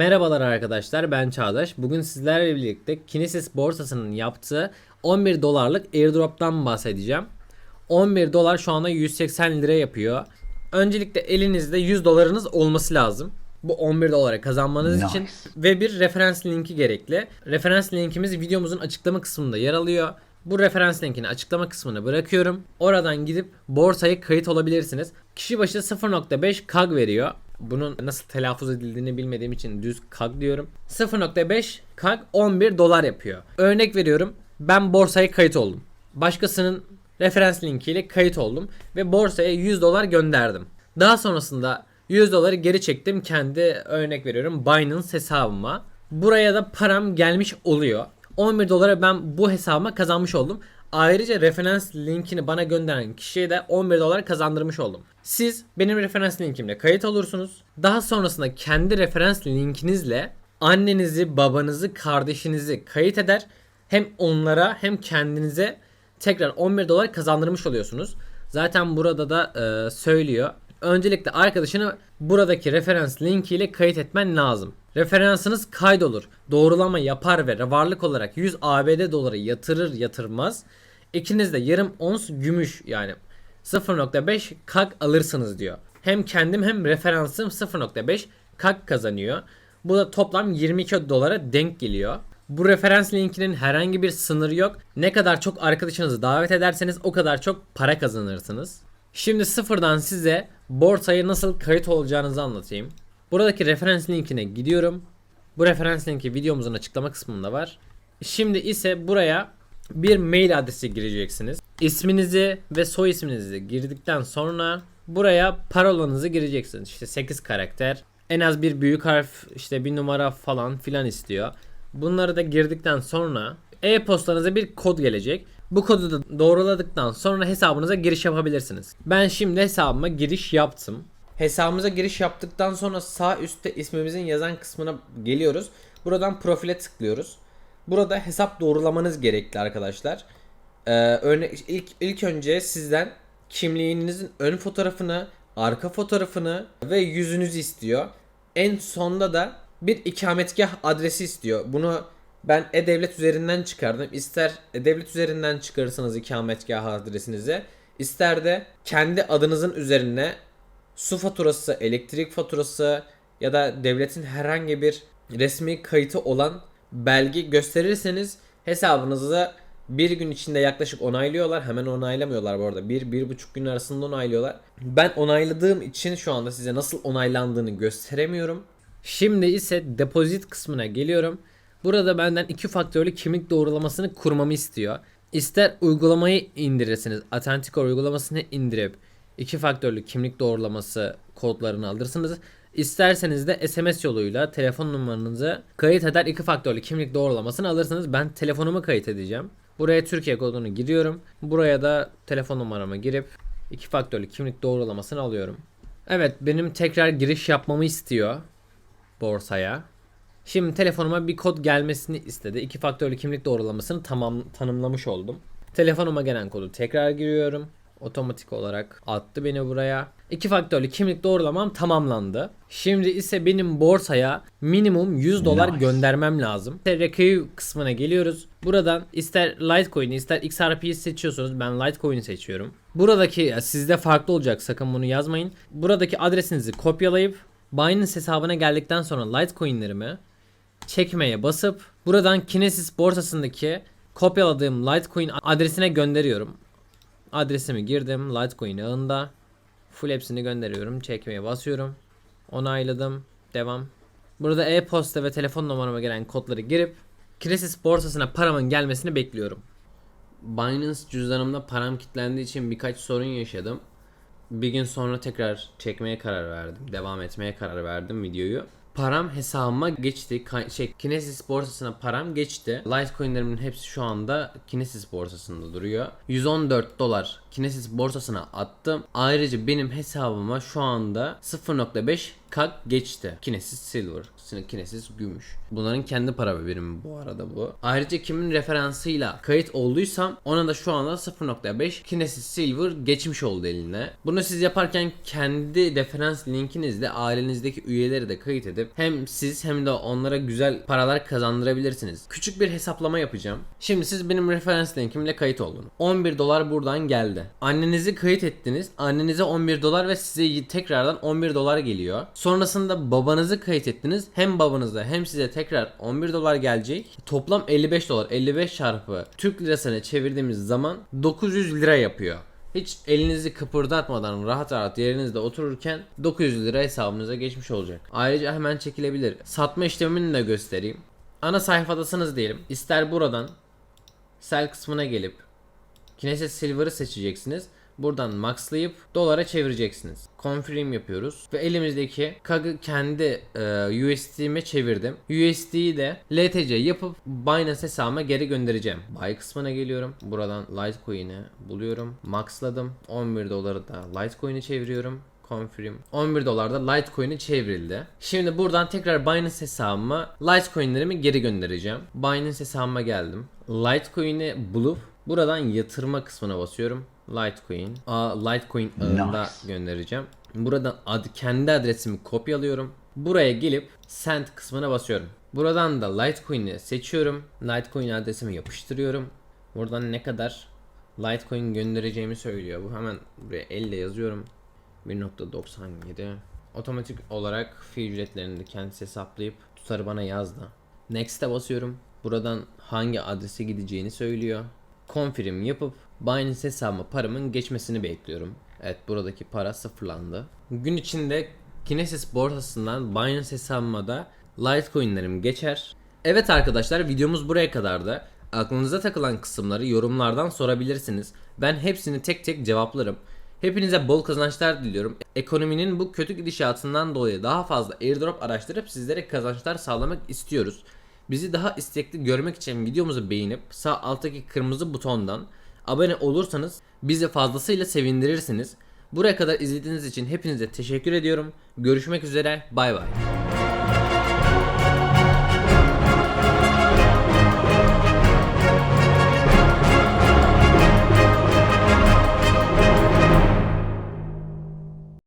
Merhabalar arkadaşlar ben Çağdaş. Bugün sizlerle birlikte Kinesis borsasının yaptığı 11 dolarlık airdrop'tan bahsedeceğim. 11 dolar şu anda 180 lira yapıyor. Öncelikle elinizde 100 dolarınız olması lazım. Bu 11 dolara kazanmanız Nice. için ve bir referans linki gerekli. Referans linkimiz videomuzun açıklama kısmında yer alıyor. Bu referans linkini açıklama kısmına bırakıyorum. Oradan gidip borsaya kayıt olabilirsiniz. Kişi başı 0.5 KAG veriyor. Bunun nasıl telaffuz edildiğini bilmediğim için düz KAG diyorum. 0.5 KAG 11 dolar yapıyor. Örnek veriyorum. Ben borsaya kayıt oldum. Başkasının referans linkiyle kayıt oldum ve borsaya 100 dolar gönderdim. Daha sonrasında 100 doları geri çektim kendi örnek veriyorum Binance hesabıma. Buraya da param gelmiş oluyor. 11 dolara ben bu hesabıma kazanmış oldum. Ayrıca referans linkini bana gönderen kişiye de 11 dolar kazandırmış oldum. Siz benim referans linkimle kayıt olursunuz. Daha sonrasında kendi referans linkinizle annenizi, babanızı, kardeşinizi kayıt eder. Hem onlara hem kendinize tekrar 11 dolar kazandırmış oluyorsunuz. Zaten burada da e, söylüyor. Öncelikle arkadaşını buradaki referans linkiyle kayıt etmen lazım. Referansınız kaydolur. Doğrulama yapar ve varlık olarak 100 ABD doları yatırır yatırmaz. İkiniz de yarım ons gümüş yani 0.5 kak alırsınız diyor. Hem kendim hem referansım 0.5 kak kazanıyor. Bu da toplam 22 dolara denk geliyor. Bu referans linkinin herhangi bir sınırı yok. Ne kadar çok arkadaşınızı davet ederseniz o kadar çok para kazanırsınız. Şimdi sıfırdan size borsaya nasıl kayıt olacağınızı anlatayım. Buradaki referans linkine gidiyorum. Bu referans linki videomuzun açıklama kısmında var. Şimdi ise buraya bir mail adresi gireceksiniz. İsminizi ve soy isminizi girdikten sonra buraya parolanızı gireceksiniz. İşte 8 karakter. En az bir büyük harf, işte bir numara falan filan istiyor. Bunları da girdikten sonra e-postanıza bir kod gelecek. Bu kodu da doğruladıktan sonra hesabınıza giriş yapabilirsiniz. Ben şimdi hesabıma giriş yaptım. Hesabımıza giriş yaptıktan sonra sağ üstte ismimizin yazan kısmına geliyoruz. Buradan profile tıklıyoruz. Burada hesap doğrulamanız gerekli arkadaşlar. Ee, örnek ilk ilk önce sizden kimliğinizin ön fotoğrafını, arka fotoğrafını ve yüzünüzü istiyor. En sonda da bir ikametgah adresi istiyor. Bunu ben e-devlet üzerinden çıkardım. İster e-devlet üzerinden çıkarırsanız ikametgah adresinize, ister de kendi adınızın üzerine su faturası, elektrik faturası ya da devletin herhangi bir resmi kayıtı olan belge gösterirseniz hesabınızı bir gün içinde yaklaşık onaylıyorlar. Hemen onaylamıyorlar bu arada. Bir, bir buçuk gün arasında onaylıyorlar. Ben onayladığım için şu anda size nasıl onaylandığını gösteremiyorum. Şimdi ise depozit kısmına geliyorum. Burada benden iki faktörlü kimlik doğrulamasını kurmamı istiyor. İster uygulamayı indirirsiniz. Atlanticor uygulamasını indirip iki faktörlü kimlik doğrulaması kodlarını alırsınız. İsterseniz de SMS yoluyla telefon numaranızı kayıt eder iki faktörlü kimlik doğrulamasını alırsınız. Ben telefonumu kayıt edeceğim. Buraya Türkiye kodunu giriyorum. Buraya da telefon numaramı girip iki faktörlü kimlik doğrulamasını alıyorum. Evet benim tekrar giriş yapmamı istiyor borsaya. Şimdi telefonuma bir kod gelmesini istedi. İki faktörlü kimlik doğrulamasını tamam tanımlamış oldum. Telefonuma gelen kodu tekrar giriyorum. Otomatik olarak attı beni buraya. İki faktörlü kimlik doğrulamam tamamlandı. Şimdi ise benim borsaya minimum 100 dolar Nice. göndermem lazım. Receive kısmına geliyoruz. Buradan ister Litecoin'i ister XRP'yi seçiyorsunuz. Ben Litecoin'i seçiyorum. Buradaki sizde farklı olacak sakın bunu yazmayın. Buradaki adresinizi kopyalayıp Binance hesabına geldikten sonra Litecoin'lerimi çekmeye basıp buradan Kinesis borsasındaki kopyaladığım Litecoin adresine gönderiyorum. Adresimi girdim Litecoin ağında. Full hepsini gönderiyorum. Çekmeye basıyorum. Onayladım. Devam. Burada e-posta ve telefon numarama gelen kodları girip Kinesis borsasına paramın gelmesini bekliyorum. Binance cüzdanımda param kilitlendiği için birkaç sorun yaşadım. Bir gün sonra tekrar çekmeye karar verdim. Devam etmeye karar verdim videoyu. Param hesabıma geçti. Ka- şey Kinesis borsasına param geçti. Litecoin'lerimin hepsi şu anda Kinesis borsasında duruyor. 114 dolar Kinesis borsasına attım. Ayrıca benim hesabıma şu anda 0.5 kak geçti. Kinesis Silver, Kinesis Gümüş. Bunların kendi para birimi bu arada bu. Ayrıca kimin referansıyla kayıt olduysam ona da şu anda 0.5 Kinesis Silver geçmiş oldu eline. Bunu siz yaparken kendi referans linkinizle ailenizdeki üyeleri de kayıt edip hem siz hem de onlara güzel paralar kazandırabilirsiniz. Küçük bir hesaplama yapacağım. Şimdi siz benim referans linkimle kayıt oldunuz. 11 dolar buradan geldi. Annenizi kayıt ettiniz. Annenize 11 dolar ve size tekrardan 11 dolar geliyor. Sonrasında babanızı kayıt ettiniz. Hem babanıza hem size tekrar 11 dolar gelecek. Toplam 55 dolar. 55 çarpı Türk lirasına çevirdiğimiz zaman 900 lira yapıyor. Hiç elinizi kıpırdatmadan rahat rahat yerinizde otururken 900 lira hesabınıza geçmiş olacak. Ayrıca hemen çekilebilir. Satma işlemini de göstereyim. Ana sayfadasınız diyelim. İster buradan sell kısmına gelip Kinesis Silver'ı seçeceksiniz. Buradan maxlayıp dolara çevireceksiniz. Confirm yapıyoruz ve elimizdeki KAG'ı kendi e, USD'me çevirdim. USD'yi de LTC yapıp Binance hesabıma geri göndereceğim. Buy kısmına geliyorum. Buradan Litecoin'i buluyorum. Maxladım. 11 doları da Litecoin'i çeviriyorum. Confirm. 11 dolarda Litecoin'i çevrildi. Şimdi buradan tekrar Binance hesabıma Litecoin'lerimi geri göndereceğim. Binance hesabıma geldim. Litecoin'i bulup buradan yatırma kısmına basıyorum. Litecoin. Aa, Litecoin ağında göndereceğim. Buradan ad, kendi adresimi kopyalıyorum. Buraya gelip send kısmına basıyorum. Buradan da Litecoin'i seçiyorum. Litecoin adresimi yapıştırıyorum. Buradan ne kadar Litecoin göndereceğimi söylüyor. Bu hemen buraya elle yazıyorum. 1.97 Otomatik olarak fi ücretlerini de kendisi hesaplayıp tutarı bana yazdı. Next'e basıyorum. Buradan hangi adrese gideceğini söylüyor. Confirm yapıp Binance hesabıma paramın geçmesini bekliyorum. Evet buradaki para sıfırlandı. Gün içinde Kinesis borsasından Binance hesabıma da Litecoin'lerim geçer. Evet arkadaşlar videomuz buraya kadardı. Aklınıza takılan kısımları yorumlardan sorabilirsiniz. Ben hepsini tek tek cevaplarım. Hepinize bol kazançlar diliyorum. Ekonominin bu kötü gidişatından dolayı daha fazla airdrop araştırıp sizlere kazançlar sağlamak istiyoruz. Bizi daha istekli görmek için videomuzu beğenip sağ alttaki kırmızı butondan abone olursanız bizi fazlasıyla sevindirirsiniz. Buraya kadar izlediğiniz için hepinize teşekkür ediyorum. Görüşmek üzere. Bay bay.